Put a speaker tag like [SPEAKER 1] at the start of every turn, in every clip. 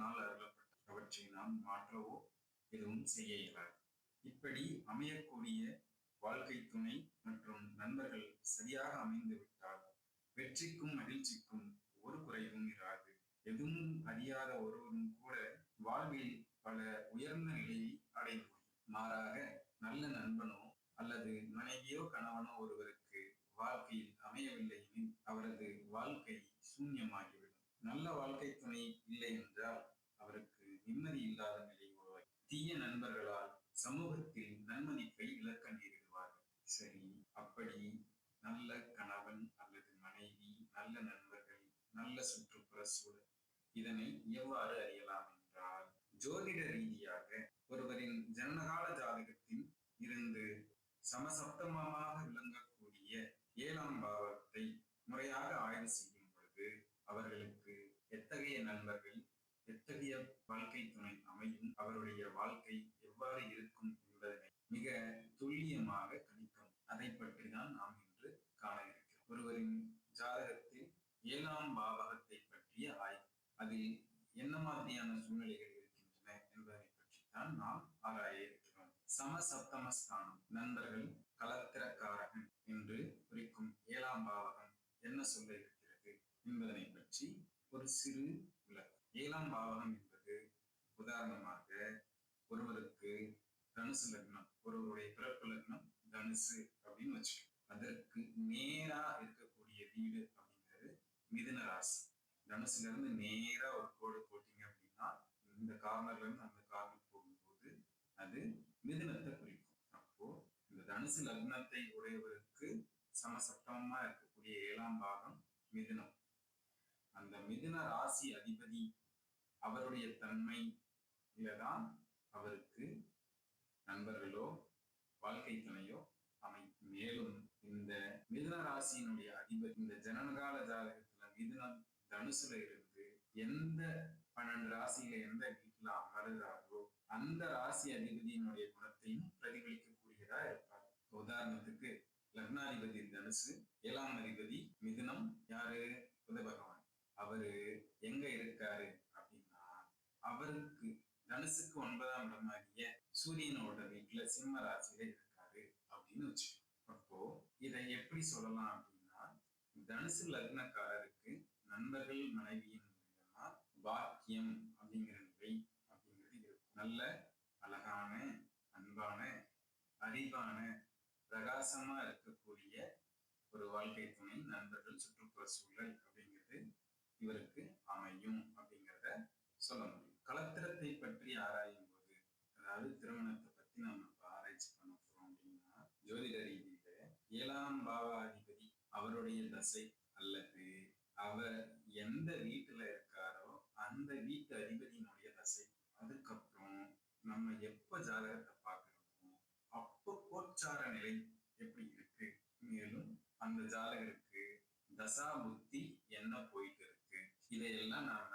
[SPEAKER 1] அதனால் அருளப்பட்ட அவற்றை நாம் மாற்றவோ எதுவும் செய்ய இயலாது. இப்படி அமையக்கூடிய வாழ்க்கை துணை மற்றும் நண்பர்கள் சரியாக அமைந்து விட்டால் வெற்றிக்கும் மகிழ்ச்சிக்கும் ஒரு குறைவும் இராது. எதுவும் அறியாத ஒருவரும் கூட வாழ்வில் பல உயர்ந்த நிலையை அடைய முடியும். மாறாக நல்ல நண்பனோ அல்லது மனைவியோ கணவனோ ஒருவருக்கு வாழ்க்கையில் அமையவில்லை அவரது வாழ்க்கை சூன்யமாகிவிடும். நல்ல வாழ்க்கை துணை இல்லை என்றால் நிம்மதி இல்லாத நிலை உருவாகி தீய நண்பர்களால் சமூகத்தில் நன்மதிப்பை இழக்க நேரிடுவார்கள். சரி அப்படி நல்ல கணவன் அல்லது மனைவி நல்ல நண்பர்கள் நல்ல சுற்றுப்புற சூழல் இதனை எவ்வாறு அறியலாம் என்றால் ஜோதிட ரீதியாக ஒருவரின் ஜனனகால ஜாதகத்தில் இருந்து சமசப்தமமாக விளங்கக்கூடிய ஏழாம் பாவத்தை முறையாக ஆய்வு செய்யும் பொழுது அவர்களுக்கு எத்தகைய நண்பர்கள் எத்தகைய வாழ்க்கை துணை அமையும்? அவருடைய வாழ்க்கை எவ்வாறு இருக்கும் என்பதனை மிக துல்லியமாக கணிக்கும். அதை பற்றி தான் நாம் இன்று காண இருக்கிறோம். ஒருவரின் ஜாதகத்தில் ஏழாம் பாவகத்தை பற்றிய ஆய்வு. அதில் என்ன மாதிரியான சூழ்நிலைகள் இருக்கின்றன என்பதனை பற்றி தான் நாம் ஆராய இருக்கிறோம். சமசப்தமஸ்தானம். நண்பர்கள் கலத்திரக்காரகன் என்று குறிக்கும் ஏழாம் பாவகம் என்ன சொல்ல இருக்கிறது என்பதனை பற்றி ஒரு சிறு ஏழாம் பாவகம் என்பது உதாரணமாக ஒருவருக்கு தனுசு லக்னம் ஒருவருடைய பிறப்பு லக்னம் தனுசு அப்படின்னு வச்சுக்கோங்க. அதற்கு நேரா இருக்கக்கூடிய வீடு அப்படிங்கிறது மிதுன ராசி. தனுசுல இருந்து நேரா ஒரு கோடு போட்டீங்க அப்படின்னா இந்த கார்னர்ல இருந்து அந்த கார்னர் போகும்போது அது மிதுனத்தை குறிக்கும். அப்போ இந்த தனுசு லக்னத்தை உடையவருக்கு சமசப்தமா இருக்கக்கூடிய ஏழாம் பாகம் மிதுனம். அந்த மிதுன ராசி அதிபதி அவருடைய தன்மையில்தான் அவருக்கு நண்பர்களோ வாழ்க்கை துணையோ அமை மேலும் இந்த மிதுன ராசியினுடைய அதிபதி இந்த ஜனனகால ஜாதகத்துல மிதுனம் தனுசுல இருந்து எந்த பன்னெண்டு ராசியில எந்த வீட்டுல அமருகிறாரோ அந்த ராசி அதிபதியினுடைய குணத்தையும் பிரதிபலிக்கக்கூடியதா இருப்பார். உதாரணத்துக்கு லக்னாதிபதி தனுசு ஏழாம் அதிபதி மிதுனம் யாரு? புத பகவான். அவரு எங்க இருக்காரு? அவருக்கு தனுசுக்கு ஒன்பதாம் இடமாகிய சூரியனோட வீட்டுல சிம்ம ராசியில இருக்காரு அப்படின்னு வச்சு அப்போ இதை எப்படி சொல்லலாம் அப்படின்னா தனுசு லக்னக்காரருக்கு நண்பர்கள் மனைவியின் மூலியமா பாக்கியம் அப்படிங்கிற நிலை அப்படிங்கிறது இருக்கும். நல்ல அழகான அன்பான அறிவான பிரகாசமா இருக்கக்கூடிய ஒரு வாழ்க்கை துணை நண்பர்கள் சுற்றுப்புற சூழல் அப்படிங்கிறது இவருக்கு அமையும் அப்படிங்கிறத சொல்ல முடியும் கலத்திரத்தை பற்றி ஆராயும் போது அதாவது திருமணத்தை பத்தி நம்ம இப்ப ஆராய்ச்சி பண்ண போறோம் அப்படின்னா ஜோதிட ரீதியில ஏழாம் பாவாதிபதி அவருடைய தசை அல்லது அவர் எந்த வீட்டுல இருக்காரோ அந்த வீட்டு அதிபதியினுடைய தசை. அதுக்கப்புறம் நம்ம எப்ப ஜாதகத்தை பாக்குறோமோ அப்போ கோச்சார நிலை எப்படி இருக்கு? மேலும் அந்த ஜாதகருக்கு தசா புத்தி என்ன போயிட்டு இருக்கு? இதையெல்லாம் நாம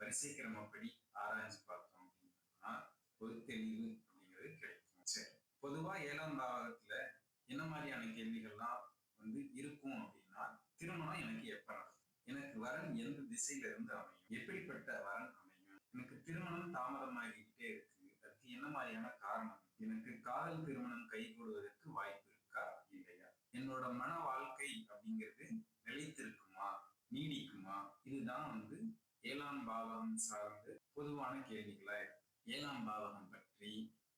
[SPEAKER 1] வரிசை கிரமப்படி ஆராய்ச்சி பார்த்தோம் அப்படின்னா ஒரு தெளிவு அப்படிங்கிறது கிடைக்கும். சரி. பொதுவா ஏழாம் பாவகத்துல என்ன மாதிரியான கேள்விகள்லாம் வந்து இருக்கும் அப்படின்னா திருமணம் எனக்கு எப்ப நடக்கும்? எனக்கு வரன் எந்த திசையில இருந்து அமையும்? எப்படிப்பட்ட வரன் அமையும்? எனக்கு திருமணம் தாமதமாகிக்கிட்டே இருக்கு. அதுக்கு என்ன மாதிரியான காரணம்? எனக்கு காதல் திருமணம் கைகூடுவதற்கு வாய்ப்பு இருக்கா? இல்லையா? என்னோட மன வாழ்க்கை அப்படிங்கிறது நிலைத்திருக்குமா? நீடிக்குமா? இதுதான் வந்து ஏழாம் பாவகம் சார்ந்து பொதுவான கேள்விகளா இருக்கு. ஏழாம் பாவகம் பற்றி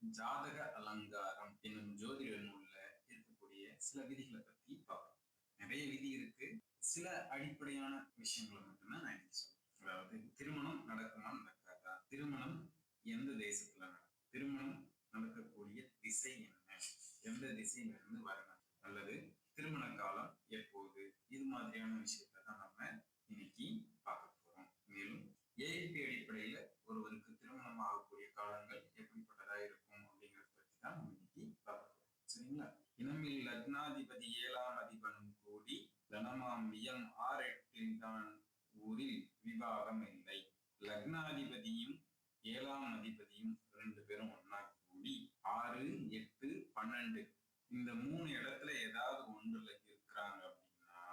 [SPEAKER 1] ஜாதக அலங்காரம் என்னும் ஜோதிட நூல்ல இருக்கக்கூடிய சில விதிகளை பத்தி பார்ப்போம். நிறைய விதி இருக்கு. சில அடிப்படையான விஷயங்களை மட்டும்தான் நான் இன்னைக்கு சொல்றேன். அதாவது திருமணம் நடக்குமா நடக்காதா? திருமணம் எந்த தேசத்துல நடக்கும்? திருமணம் நடக்கக்கூடிய திசை என்ன? எந்த திசையில இருந்து வரணும்? அல்லது திருமண காலம் எப்போது? இது மாதிரியான விஷயத்த தான் நம்ம இன்னைக்கு பார்க்க போறோம் மேலும் ஏஐபி அடிப்படையில ஒருவருக்கு திருமணம் ஆகக்கூடிய காலங்கள் எப்படிப்பட்டதா இருக்கும் அப்படிங்கறத பத்தி தான் நம்ம இன்னைக்கு பார்க்க போறோம் சரிங்களா இனமில் லக்னாதிபதி ஏழாம் அதிபனும் கூடி தனமாம்பியம் ஆரெட்டின்தான் ஆறு ஊரில் விவாகம் இல்லை. லக்னாதிபதியும் ஏழாம் அதிபதியும் ரெண்டு பேரும் ஒன்னா கூடி ஆறு எட்டு பன்னெண்டு இந்த மூணு இடத்துல ஏதாவது ஒன்றுல இருக்கிறாங்க அப்படின்னா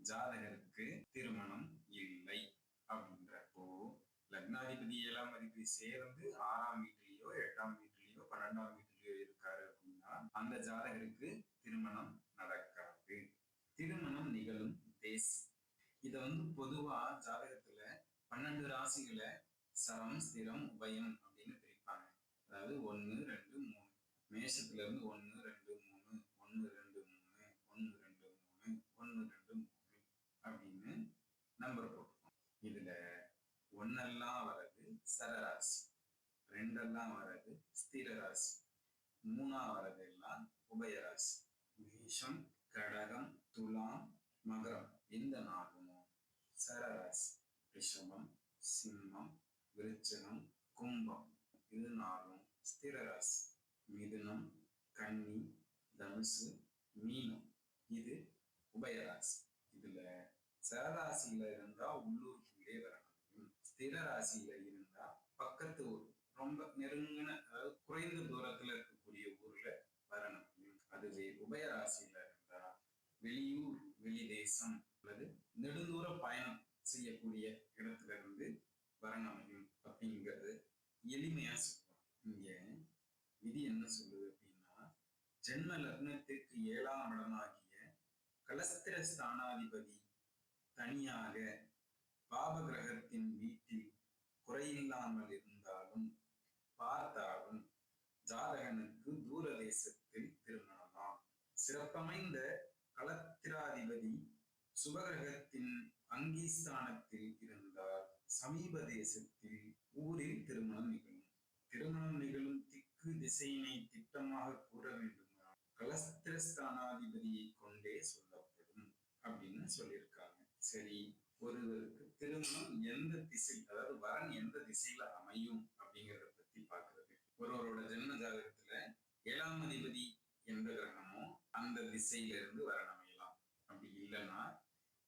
[SPEAKER 1] ஜாதகருக்கு திருமணம் இல்லை அப்படின்றப்போ லக்னாதிபதி ஏழாம் அதிபதி சேர்ந்து ஆறாம் வீட்டிலேயோ எட்டாம் வீட்டிலேயோ பன்னெண்டாம் வீட்டிலேயோ இருக்காரு அப்படின்னா அந்த ஜாதகருக்கு திருமணம் நடக்காது. திருமணம் நிகழும் தேஸ். இத வந்து பொதுவா ஜாதகத்துல பன்னெண்டு ராசிகளை சரம் ஸ்திரம் உபயம் அப்படின்னு பிரிப்பாங்க. அதாவது ஒன்னு ரெண்டு மூணு. மேஷத்துல இருந்து ஒன்னு ரெண்டு மூணு ஒன்னு ரெண்டு மூணு ஒன்னு ரெண்டு மூணு ஒன்னு ரெண்டு மூணு அப்படின்னு நம்பர் போட்டுக்கோம் இதுல ஒன்னெல்லாம் வர்றது சரராசி ரெண்டெல்லாம் வர்றது ஸ்திர ராசி மூணா வர்றது எல்லாம் உபயராசி துலாம் மகரம். இந்த நாளும் சரராசி ரிஷபம் சிம்மம் விருச்சகம் கும்பம். இது நாளும் ஸ்திர ராசி மிதுனம் கன்னி தனுசு மீனம். இது உபயராசி. இதுல சரராசியில இருந்தா உள்ளூருக்குள்ளே வரணும் ஸ்திர ராசியில இருந்தா பக்கத்து ஊர். ரொம்ப நெருங்கின அதாவது குறைந்த தூரத்துல இருக்கக்கூடிய ஊர்ல வரணும் அதுவே உபயராசியில இருந்தா வெளியூர் வெளி தேசம் அல்லது நெடுந்தூர பயணம் செய்யக்கூடிய இடத்துல இருந்து வரணமையும் அப்படிங்கிறது எளிமையா சொல்லுவோம் இங்க விதி என்ன சொல்லுது அப்படின்னா ஜென்ம லக்னத்திற்கு ஏழாம் இடமாகிய கலஸ்திர ஸ்தானாதிபதி தனியாக பாப கிரகத்தின் வீட்டில் குறையில்லாமல் இருந்தாலும் பார்த்தாலும் ஜாதகனுக்கு தூர தேசத்தில் திருமணமாம். சிறப்பமைந்த சுபகிரகத்தின் அங்கீஸ்தானத்தில் இருந்தால் சமீப தேசத்தில் ஊரில் திருமணம் நிகழும். திருமணம் நிகழும் திக்கு திசையினை திட்டமாக கூற வேண்டுமானால் கலஸ்திரஸ்தானாதிபதியை கொண்டே சொல்லப்படும் அப்படின்னு சொல்லியிருக்காங்க. சரி ஒருவருக்கு திருமணம் எந்த திசை அதாவது வரன் எந்த திசையில அமையும் அப்படிங்கிறத பத்தி பாக்குறது ஒருவரோட ஜென்ம ஜாதகத்துல ஏழாம் அதிபதி எந்த கிரகமோ அந்த திசையில இருந்து வரன் அமையலாம். அப்படி இல்லைன்னா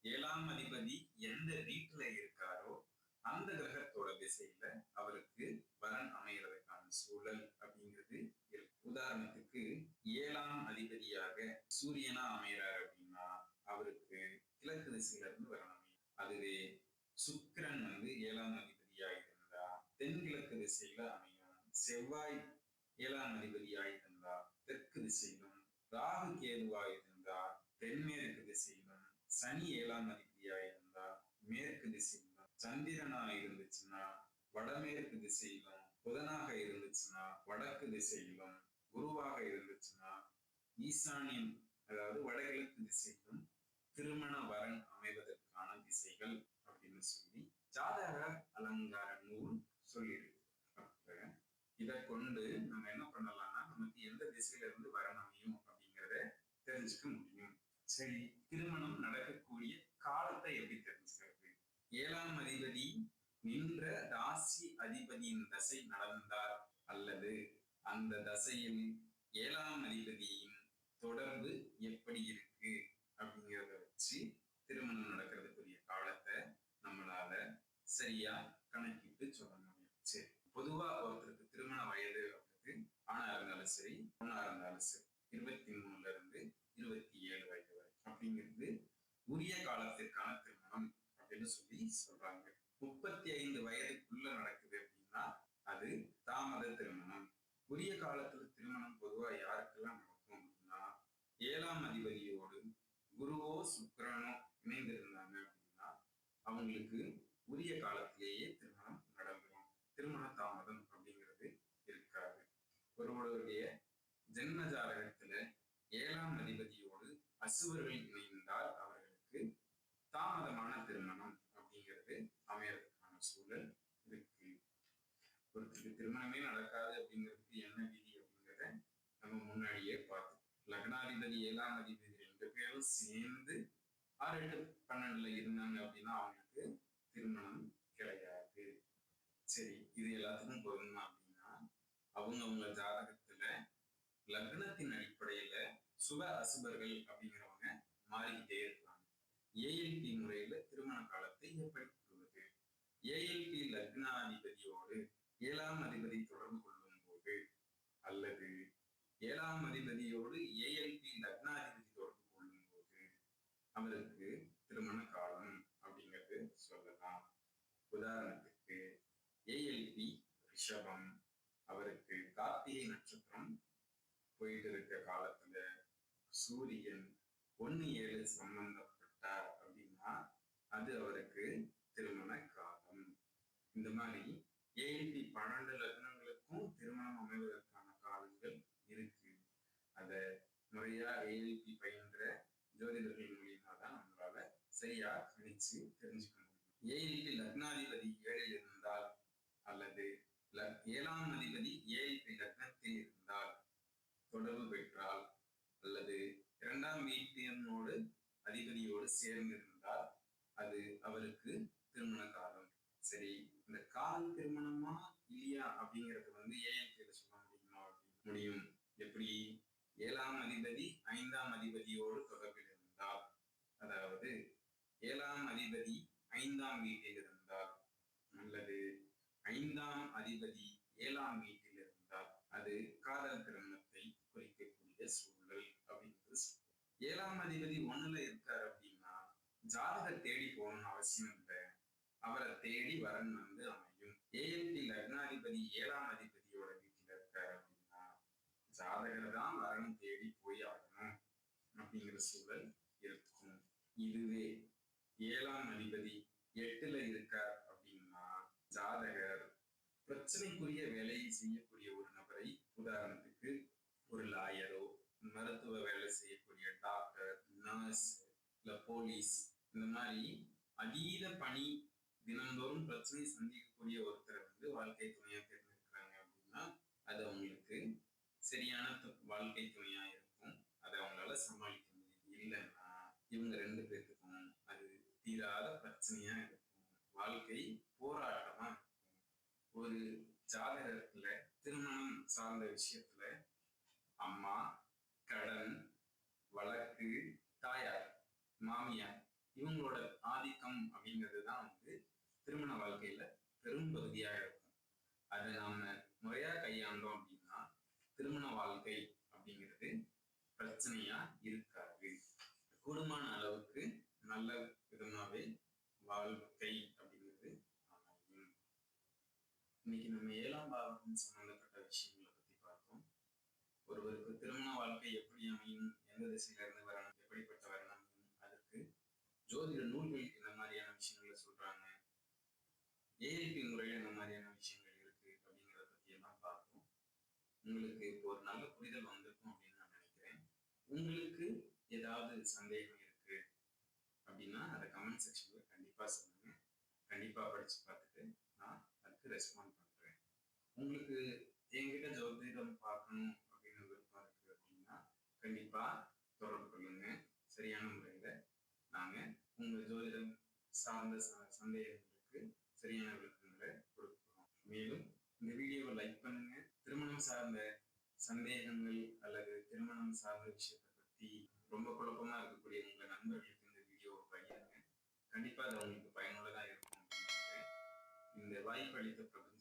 [SPEAKER 1] ஏழாம் அதிபதி எந்த வீட்டுல இருக்காரோ அந்த கிரகத்தோட திசையில அவருக்கு வரன் அமைகிறதுக்கான சூழல் அப்படிங்கிறது இருக்கு. உதாரணத்துக்கு ஏழாம் அதிபதியாக சூரியனா அமைகிறார் அப்படின்னா அவருக்கு கிழக்கு திசையில இருந்து வரன் அமையும். அதுவே சுக்கிரன் வந்து ஏழாம் அதிபதியாக இருந்தா தென்கிழக்கு திசையில அமையும். செவ்வாய் ஏழாம் அதிபதியாக இருந்தா தெற்கு திசையிலும் ராகு கேதுவாக இருந்தா தென்மேற்கு திசையிலும் சனி ஏழாம் அதிபதியா இருந்தா மேற்கு திசையிலும் சந்திரனா இருந்துச்சுன்னா வடமேற்கு திசையிலும் புதனாக இருந்துச்சுன்னா வடக்கு திசையிலும் குருவாக இருந்துச்சுன்னா ஈசானியம் அதாவது வடகிழக்கு திசையிலும் திருமண வரன் அமைவதற்கான திசைகள் அப்படின்னு சொல்லி ஜாதக அலங்கார நூல் சொல்லியிருக்கு இதை கொண்டு நம்ம என்ன பண்ணலாம்னா நமக்கு எந்த திசையில இருந்து வரணும் அமையும் அப்படிங்கிறத தெரிஞ்சுக்க முடியும். சரி திருமணம் நடக்கக்கூடிய காலத்தை எப்படி தெரிஞ்சுக்கிறது? ஏழாம் அதிபதி நின்ற ராசி அதிபதியின் தசை நடந்தார் அல்லது அந்த தசையில் ஏழாம் அதிபதியின் தொடர்பு எப்படி இருக்கு அப்படிங்கிறத வச்சு திருமணம் நடக்கிறதுக்குரிய காலத்தை நம்மளால சரியா கணக்கிட்டு சொல்ல முடியும். சரி பொதுவா ஒருத்தருக்கு திருமண வயது அப்படிங்கிறது ஆணா இருந்தாலும் சரி பொண்ணா இருந்தாலும் சரி இருபத்தி மூணு இருந்து இருபத்தி ஏழு வயது வரை அப்படிங்கிறது உரிய காலத்திற்கான திருமணம் அப்படின்னு சொல்லி சொல்றாங்க. முப்பத்தி ஐந்து வயதுக்குள்ள நடக்குது அப்படின்னா அது தாமத திருமணம். உரிய காலத்துல திருமணம் பொதுவா யாருக்கெல்லாம் நடக்கும் அப்படின்னா ஏழாம் அதிபதியோடு குருவோ சுக்கிரனோ இணைந்திருந்தாங்க அப்படின்னா அவங்களுக்கு உரிய காலத்திலேயே திருமணம் நடந்துரும் திருமண தாமதம் அப்படிங்கிறது இருக்காது ஒருவருடைய ஜென்ம ஜாதகத்துல ஏழாம் அதிபதியோடு இணைந்தால் அவர்களுக்கு தாமதமான திருமணம் அப்படிங்கிறது அமையறதுக்கான சூழல் இருக்கு. ஒருத்தருக்கு திருமணமே நடக்காது அப்படிங்கிறதுக்கு என்ன விதி அப்படிங்கிறத நம்ம முன்னாடியே பார்த்து லக்னாதிபதி ஏழாம் அதிபதி ரெண்டு பேரும் சேர்ந்து ஆறு எட்டு பன்னெண்டுல இருந்தாங்க அப்படின்னா அவங்களுக்கு திருமணம் கிடையாது. சரி இது எல்லாத்துக்கும் பொருந்தும் அப்படின்னா அவங்கவுங்க ஜாதகத்துல லக்னத்தின் அடிப்படையில சுப அசுபர்கள் அப்படிங்கிறவங்க மாறிக்கிட்டே இருக்கிறாங்க ஏஎல்பி முறையில திருமண காலத்தை எப்படி கூறுவது ஏஎல்டி லக்னாதிபதியோடு ஏழாம் அதிபதி தொடர்பு கொள்ளும் போது அல்லது ஏழாம் அதிபதியோடு ஏஎல்பி லக்னாதிபதி தொடர்பு கொள்ளும் போது அவருக்கு திருமண காலம் அப்படிங்கிறது சொல்லலாம். உதாரணத்துக்கு ஏஎல்பி ரிஷபம் அவருக்கு கார்த்திகை நட்சத்திரம் போயிட்டு இருக்க காலத்துல சூரியன் ஒன்னு ஏழு சம்பந்தப்பட்டார் அப்படின்னா அது அவருக்கு திருமண காலம். இந்த மாதிரி ஏஎல்பி பன்னெண்டு லக்னங்களுக்கும் திருமணம் அமைவதற்கான காலங்கள் இருக்கு. அத முறையா ஏஎல்பி பயின்ற ஜோதிடர்கள் மூலியமா தான் நம்மளால சரியா கணிச்சு தெரிஞ்சுக்க முடியும். ஏஎல்பி லக்னாதிபதி ஏழில் இருந்தால் அல்லது ல- ஏழாம் அதிபதி ஏஎல்பி லக்னத்தில் இருந்தால் தொடர்பு பெற்றால் அல்லது இரண்டாம் வீட்டினோடு அதிபதியோடு சேர்ந்து இருந்தால் அது அவருக்கு திருமண காலம். சரி இந்த கால் திருமணமா இல்லையா அப்படிங்கறது வந்து ஏஎன்பியில சொல்ல முடியுமா அப்படின்னு முடியும். எப்படி? ஏழாம் அதிபதி ஐந்தாம் அதிபதியோடு தொடர்பில் இருந்தால் அதாவது ஏழாம் அதிபதி ஐந்தாம் வீட்டில் இருந்தால் அல்லது ஐந்தாம் அதிபதி ஏழாம் வீட்டில் இருந்தால் அது காதல் திருமணத்தை குறிக்கக்கூடிய சூழல் அப்படிங்கிறது சொல்லுவோம். ஏழாம் அதிபதி ஒண்ணுல இருக்காரு அப்படின்னா ஜாதகர் தேடி போகணும்னு அவசியம் இல்லை. அவரை தேடி வரன் வந்து அமையும். ஏஎல்டி லக்னாதிபதி ஏழாம் அதிபதியோட வீட்டுல இருக்காரு அப்படின்னா ஜாதகர் தான் வரன் தேடி போய் ஆகணும் அப்படிங்கிற சூழல் இருக்கும். இதுவே ஏழாம் அதிபதி எட்டுல இருக்கார் அப்படின்னா ஜாதகர் பிரச்சனைக்குரிய வேலையை செய்யக்கூடிய ஒரு நபரை உதாரணத்துக்கு ஒரு லாயரோ மருத்துவ வேலை செய்ய டாக்டர் நர்ஸ் இல்ல போலீஸ் இந்த மாதிரி அதீத பணி தினந்தோறும் பிரச்சனை சந்திக்கக்கூடிய ஒருத்தரை வந்து வாழ்க்கை துணையா தேர்ந்தெடுக்கிறாங்க அப்படின்னா அது அவங்களுக்கு சரியான வாழ்க்கை துணையா இருக்கும். அதை அவங்களால சமாளிக்க முடியும் இல்லைன்னா இவங்க ரெண்டு பேர்த்துக்கும் அது தீராத பிரச்சனையா இருக்கும். வாழ்க்கை போராட்டமா இருக்கும். ஒரு ஜாதகத்துல திருமணம் சார்ந்த விஷயத்துல அம்மா கடன் வழக்கு தாயார் மாமியார் இவங்களோட ஆதிக்கம் அப்படிங்கிறது தான் வந்து திருமண வாழ்க்கையில பெரும்பகுதியா இருக்கும். அதை நாம முறையா கையாண்டோம் அப்படின்னா திருமண வாழ்க்கை அப்படிங்கிறது பிரச்சனையா இருக்காது. கூடுமான அளவுக்கு நல்ல விதமாவே வாழ்க்கை அப்படிங்கிறது அமையும். இன்னைக்கு நம்ம ஏழாம் பாவகம் சம்பந்தப்பட்ட விஷயங்களை பத்தி பார்த்தோம் ஒருவருக்கு திருமண வாழ்க்கை எப்படி அமையும்? எந்த திசையில இருந்து வரணும் எப்படிப்பட்ட வரணும் அமையும் அதற்கு? ஜோதிட நூல்கள் இந்த மாதிரியான விஷயங்களை சொல்றாங்க? ஏஐபி முறையில் இந்த மாதிரியான விஷயங்கள் இருக்கு அப்படிங்கிறத பத்தி எல்லாம் பார்ப்போம். உங்களுக்கு இப்போ ஒரு நல்ல புரிதல் வந்திருக்கும் அப்படின்னு நான் நினைக்கிறேன். உங்களுக்கு ஏதாவது சந்தேகம் இருக்கு அப்படின்னா அதை கமெண்ட் செக்ஷன்ல கண்டிப்பா சொல்லுங்க. கண்டிப்பா படிச்சு பார்த்துட்டு நான் அதுக்கு ரெஸ்பாண்ட் பண்றேன். உங்களுக்கு என்கிட்ட ஜோதிடம் பார்க்கணும் அப்படின்னு விருப்பம் இருக்கு அப்படின்னா கண்டிப்பா தொடர்பு கொள்ளுங்க சரியான முறையில நாங்க உங்க ஜோதிடம் சார்ந்த ச- சந்தேகங்களுக்கு சரியான விளக்கங்களை கொடுக்கிறோம். மேலும் இந்த வீடியோவை லைக் பண்ணுங்க. திருமணம் சார்ந்த சந்தேகங்கள் அல்லது திருமணம் சார்ந்த விஷயத்தை பத்தி ரொம்ப குழப்பமா இருக்கக்கூடிய உங்க நண்பர்களுக்கு இந்த வீடியோவை பகிருங்க. கண்டிப்பா அது அவங்களுக்கு பயனுள்ளதா இருக்கும் இந்த வாய்ப்பு அளித்த பிரபு